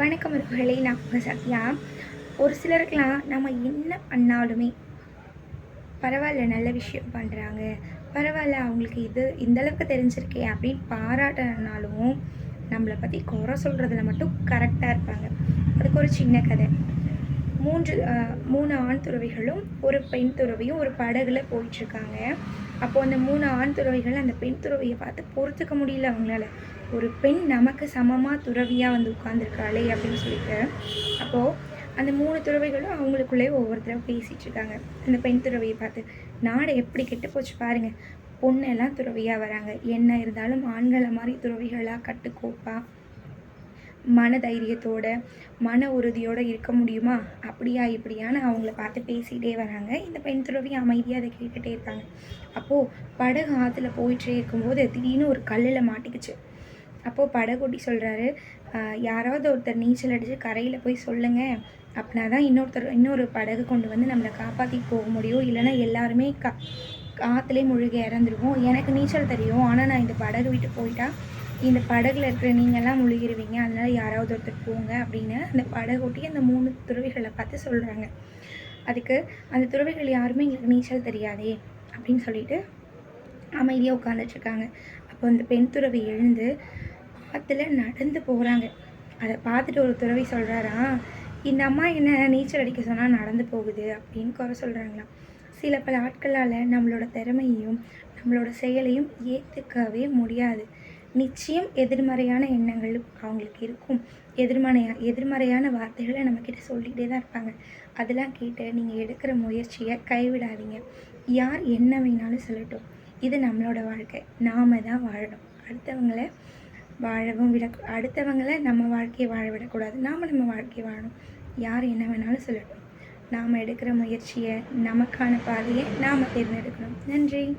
வணக்கம் உறவுகளே நான் உங்கள் சத்யா. ஒரு சிலருக்கெலாம் நம்ம என்ன பண்ணாலுமே பரவாயில்ல நல்ல விஷயம் பண்ணுறாங்க பரவாயில்ல அவங்களுக்கு இது இந்தளவுக்கு தெரிஞ்சிருக்கே அப்படின்னு பாராட்டினாலும் நம்மளை பற்றி குறை சொல்கிறதுல மட்டும் கரெக்டாக இருப்பாங்க. அதுக்கு ஒரு சின்ன கதை. மூன்று மூணு ஆண் துறவிகளும் ஒரு பெண் துறவியும் ஒரு படகுல போயிட்டுருக்காங்க அப்போது அந்த மூணு ஆண் துறவிகள் அந்த பெண் துறவியை பார்த்து பொறுத்துக்க முடியல அவங்களால. ஒரு பெண் நமக்கு சமமாக துறவியாக வந்து உட்காந்துருக்காளே அப்படின்னு சொல்லிட்டு அப்போது அந்த மூணு துறவிகளும் அவங்களுக்குள்ளே ஒவ்வொருத்தரும் பேசிகிட்டு இருக்காங்க அந்த பெண் துறவியை பார்த்து நாடு எப்படி கெட்டு போச்சு பாருங்க. பொண்ணெல்லாம் துறவியாக வராங்க. என்ன இருந்தாலும் ஆண்களை மாதிரி துறவிகளாக கட்டுக்கோப்பா. மன தைரியத்தோட மன உறுதியோடு இருக்க முடியுமா? அப்படியா இப்படியான்னு அவங்கள பார்த்து பேசிகிட்டே வராங்க. இந்த பெண் துறவி அமைதியாக அதை கேட்டுகிட்டே இருக்காங்க. அப்போது படகு ஆற்றுல போயிட்டே இருக்கும்போது திடீர்னு ஒரு கல்லில் மாட்டிக்கிச்சு. அப்போது படகுட்டி சொல்கிறாரு யாராவது ஒருத்தர் நீச்சல் அடித்து கரையில் போய் சொல்லுங்க. அப்படின்னா தான் இன்னொருத்தர் இன்னொரு படகு கொண்டு வந்து நம்மளை காப்பாற்றி போக முடியும். இல்லைன்னா எல்லாருமே கா ஆற்றுலேயே முழுகி இறந்துருவோம். எனக்கு நீச்சல் தெரியும். ஆனால் நான் இந்த படகு விட்டு போயிட்டா இந்த படகுல இருக்கிற நீங்கள்லாம் முழுகிருவீங்க. அதனால யாராவது ஒருத்தர் போங்க அப்படின்னு அந்த படகோட்டி அந்த மூணு துறவிகளை பார்த்து சொல்கிறாங்க அதுக்கு அந்த துறவிகள் யாருமே எங்களுக்கு நீச்சல் தெரியாதே அப்படின்னு சொல்லிட்டு அமைதியாக உட்காந்துட்ருக்காங்க அப்போ அந்த பெண் துறவி எழுந்து ஆற்றுல நடந்து போகிறாங்க அதை பார்த்துட்டு ஒரு துறவி சொல்கிறாரா இந்த அம்மா என்ன நீச்சல் அடிக்க சொன்னால் நடந்து போகுது அப்படின்னு குறை சொல்கிறாங்களாம் சில பல ஆட்களால் நம்மளோட திறமையையும் நம்மளோட செயலையும் ஏற்றுக்கவே முடியாது. நிச்சயம் எதிர்மறையான எண்ணங்கள் அவங்களுக்கு இருக்கும். எதிர்மறையா எதிர்மறையான வார்த்தைகளை நம்மக்கிட்ட சொல்லிகிட்டே தான் இருப்பாங்க. அதெல்லாம் கேட்டு நீங்கள் எடுக்கிற முயற்சியை கைவிடாதீங்க. யார் என்ன வேணாலும் சொல்லட்டும். இது நம்மளோட வாழ்க்கை. நாம தான் வாழணும். அடுத்தவங்கள வாழவும் விட அடுத்தவங்கள நம்ம வாழ்க்கையை வாழ விடக்கூடாது. நாம் நம்ம வாழ்க்கையை வாழணும். யார் என்ன வேணாலும் சொல்லட்டும். நாம் எடுக்கிற முயற்சியை நமக்கான பாதையை நாம் தேர்ந்தெடுக்கணும். நன்றி.